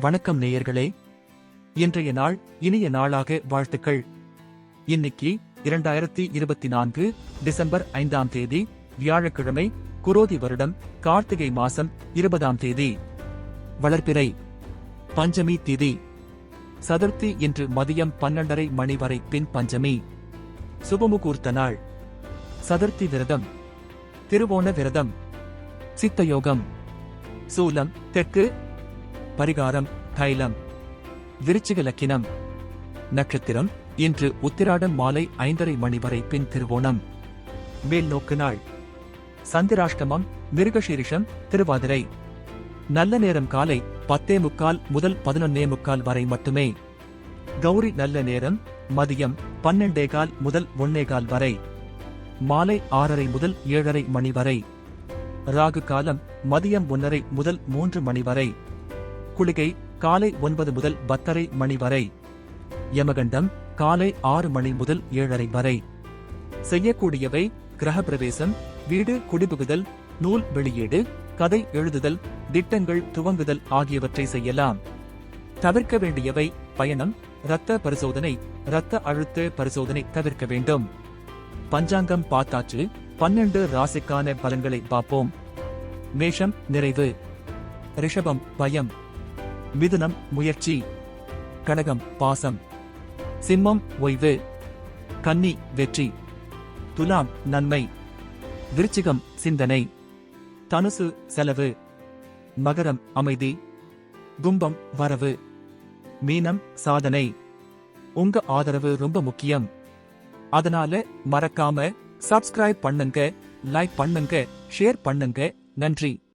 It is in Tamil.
வணக்கம் நேயர்களே. இன்றைய நாள் இனிய நாளாக வாழ்த்துக்கள். இன்னைக்கு இரண்டாயிரத்தி இருபத்தி நான்கு டிசம்பர் ஐந்தாம் தேதி வியாழக்கிழமை குரோதி வருடம் கார்த்திகை மாசம் இருபதாம் தேதி. வளர்ப்பிறை பஞ்சமி திதி. சதுர்த்தி இன்று மதியம் பன்னெண்டரை மணி வரை பின் பஞ்சமி. சுபமுகூர்த்த நாள். சதுர்த்தி விரதம். திருவோண விரதம். சித்தயோகம். சூலம் தெற்கு பரிகாரம் தைலம் விருச்சிக லக்கினம் நட்சத்திரம் இன்று உத்திராடம் மாலை ஐந்தரை மணி வரை பின் திருவோணம். மேல் நோக்கு நாள். சந்திராஷ்டமம் மிருகசீரிஷம் திருவாதிரை. நல்ல நேரம் காலை பத்தே முக்கால் முதல் பதினொன்னே முக்கால் வரை மட்டுமே. கௌரி நல்ல நேரம் மதியம் பன்னெண்டே கால் முதல் ஒன்னே கால் வரை. மாலை ஆறரை முதல் ஏழரை மணி வரை. ராகு காலம் மதியம் ஒன்னரை முதல் மூன்று மணி வரை. குளிகை காலை ஒன்பது முதல் பத்தரை மணி வரை. யமகண்டம் காலை ஆறு மணி முதல் ஏழரை வரை. செய்யக்கூடியவை கிரகப்பிரவேசம் வீடு குடிபுகுதல் நூல் வெளியீடு கதை எழுதுதல் திட்டங்கள் துவங்குதல் ஆகியவற்றை செய்யலாம். தவிர்க்க வேண்டியவை பயணம் இரத்த பரிசோதனை இரத்த அழுத்த பரிசோதனை தவிர்க்க வேண்டும். பஞ்சாங்கம் பார்த்தாச்சு பன்னெண்டு ராசிக்கான பலன்களை பார்ப்போம். மேஷம் நிறைவு. ரிஷபம் பயம். மிதுனம் முயற்சி. கடகம் பாசம். சிம்மம் ஓய்வு. கன்னி வெற்றி. துலாம் நன்மை. விருச்சிகம் சிந்தனை. தனுசு செலவு. மகரம் அமைதி. கும்பம் வரவு. மீனம் சாதனை. உங்க ஆதரவு ரொம்ப முக்கியம். அதனால மறக்காம சப்ஸ்கிரைப் பண்ணுங்க லைக் பண்ணுங்க ஷேர் பண்ணுங்க. நன்றி.